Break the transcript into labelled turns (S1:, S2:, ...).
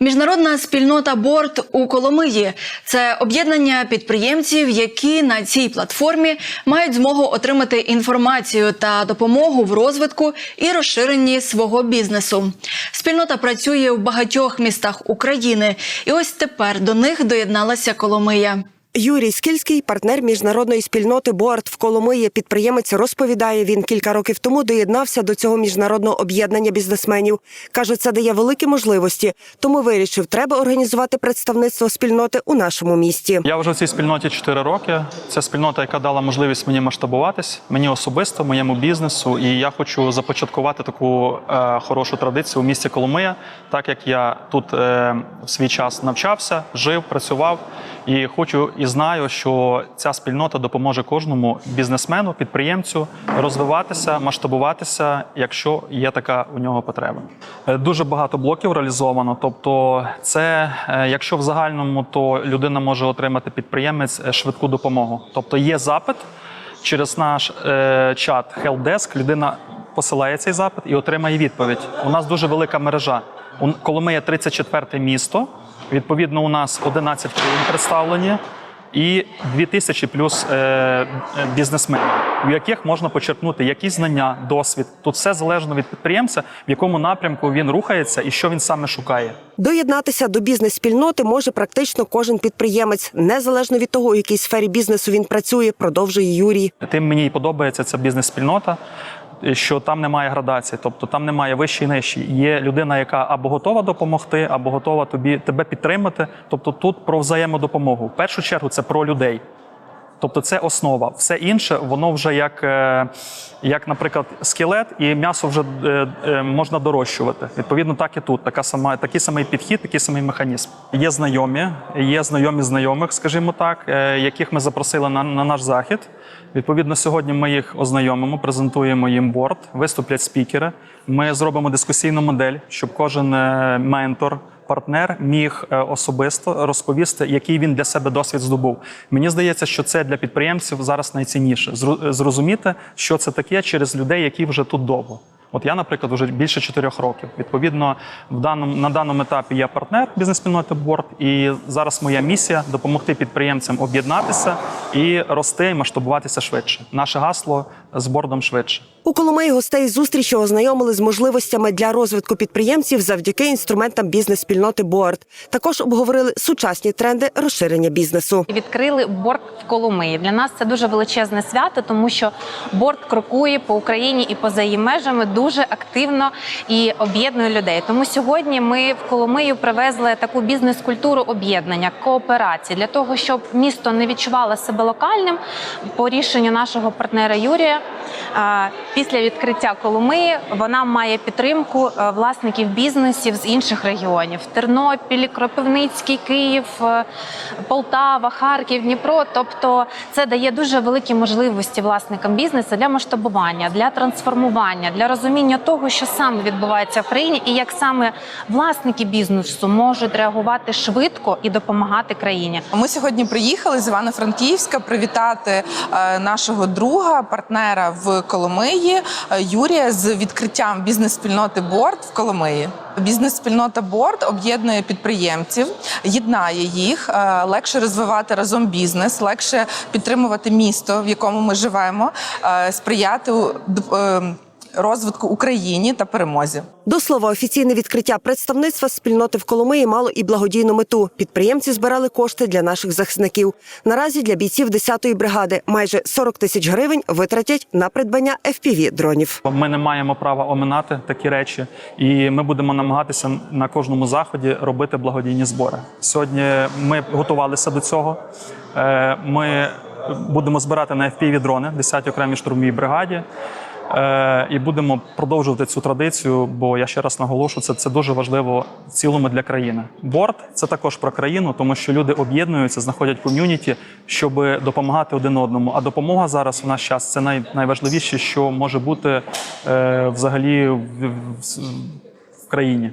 S1: Міжнародна спільнота Борт у Коломиї це об'єднання підприємців, які на цій платформі мають змогу отримати інформацію та допомогу в розвитку і розширенні свого бізнесу. Спільнота працює в багатьох містах України, і ось тепер до них доєдналася Коломия.
S2: Юрій Скільський, партнер міжнародної спільноти Боарт в Коломиї. Підприємець розповідає, він кілька років тому доєднався до цього міжнародного об'єднання бізнесменів. каже, це дає великі можливості. Тому вирішив, треба організувати представництво спільноти у нашому місті.
S3: Я вже в цій спільноті 4 роки. Це спільнота, яка дала можливість мені масштабуватись, мені особисто, моєму бізнесу. І я хочу започаткувати таку е, хорошу традицію у місті Коломия, так як я тут е, в свій час навчався, жив, працював. І хочу і знаю, що ця спільнота допоможе кожному бізнесмену, підприємцю розвиватися, масштабуватися, якщо є така у нього потреба. Е, Дуже багато блоків реалізовано. Тобто, це е, якщо в загальному, то людина може отримати підприємець е, швидку допомогу. Тобто є запит через наш чат Helpdesk, людина посилає цей запит і отримає відповідь. У нас дуже велика мережа. У Коломия 34 місто. Відповідно, у нас 11 країн представлені і 2000 плюс е, е, бізнесменів, у яких можна почерпнути якісь знання, досвід. Тут все залежно від підприємця, в якому напрямку він рухається і що він саме шукає.
S2: Доєднатися до бізнес-спільноти може практично кожен підприємець, незалежно від того, у якій сфері бізнесу він працює, продовжує Юрій.
S3: Тим мені і подобається ця бізнес-спільнота, що там немає градації, тобто там немає вищий і нижчий. Є людина, яка або готова допомогти, або готова тобі тебе підтримати. Тобто тут про взаємодопомогу. В першу чергу це про людей. Тобто це основа. Все інше, воно вже як, е, як наприклад, скелет, і м'ясо вже е, е, можна дорощувати. Відповідно, так і тут. Така сама, такий самий підхід, такий самий механізм. Є знайомі, є знайомі знайомих, скажімо так, яких ми запросили на, на наш захід. Відповідно, сьогодні ми їх ознайомимо, презентуємо їм борт, виступлять спікери. Ми зробимо дискусійну модель, щоб кожен ментор. Партнер міг е, особисто розповісти, який він для себе досвід здобув. Мені здається, що це для підприємців зараз найцінніше зрозуміти, що це таке через людей, які вже тут довго. От я, наприклад, вже більше чотирьох років. Відповідно, в даному на даному етапі я партнер бізнес-спільноти Борт, і зараз моя місія допомогти підприємцям об'єднатися і рости, і масштабуватися швидше. Наше гасло з бордом швидше.
S2: У Коломиї гостей зустрічі ознайомили з можливостями для розвитку підприємців завдяки інструментам бізнес-спільноти Боарт. Також обговорили сучасні тренди розширення бізнесу.
S4: Відкрили борт в Коломиї. Для нас це дуже величезне свято, тому що борт крокує по Україні і поза її межами дуже активно і об'єднує людей. Тому сьогодні ми в Коломию привезли таку бізнес-культуру об'єднання, кооперації для того, щоб місто не відчувало себе локальним. По рішенню нашого партнера Юрія після відкриття Коломиї вона має підтримку е, власників бізнесів з інших регіонів: Тернопіль, Кропивницький, Київ, е, Полтава, Харків, Дніпро. Тобто, це дає дуже великі можливості власникам бізнесу для масштабування, для трансформування, для розуміння того, що саме відбувається в країні, і як саме власники бізнесу можуть реагувати швидко і допомагати країні.
S5: Ми сьогодні приїхали з Івано-Франківська привітати е, нашого друга, партнера в Коломиї е, Юрія з відкриттям бізнес-спільноти борт в Коломиї. Бізнес-спільнота Борд об'єднує підприємців, єднає їх, е, легше розвивати разом бізнес, легше підтримувати місто, в якому ми живемо, е, сприяти розвитку Україні та перемозі.
S2: До слова, офіційне відкриття представництва спільноти в Коломиї мало і благодійну мету. Підприємці збирали кошти для наших захисників. Наразі для бійців 10-ї бригади майже 40 тисяч гривень витратять на придбання fpv дронів.
S3: Ми не маємо права оминати такі речі, і ми будемо намагатися на кожному заході робити благодійні збори. Сьогодні ми готувалися до цього. Е, Ми будемо збирати на fpv дрони 10-й окремій штурмовій бригаді. Е, І будемо продовжувати цю традицію, бо я ще раз наголошу, це, це дуже важливо в цілому для країни. Борт це також про країну, тому що люди об'єднуються, знаходять ком'юніті, щоб допомагати один одному. А допомога зараз в наш час це най, найважливіше, що може бути е, взагалі в, в, в країні.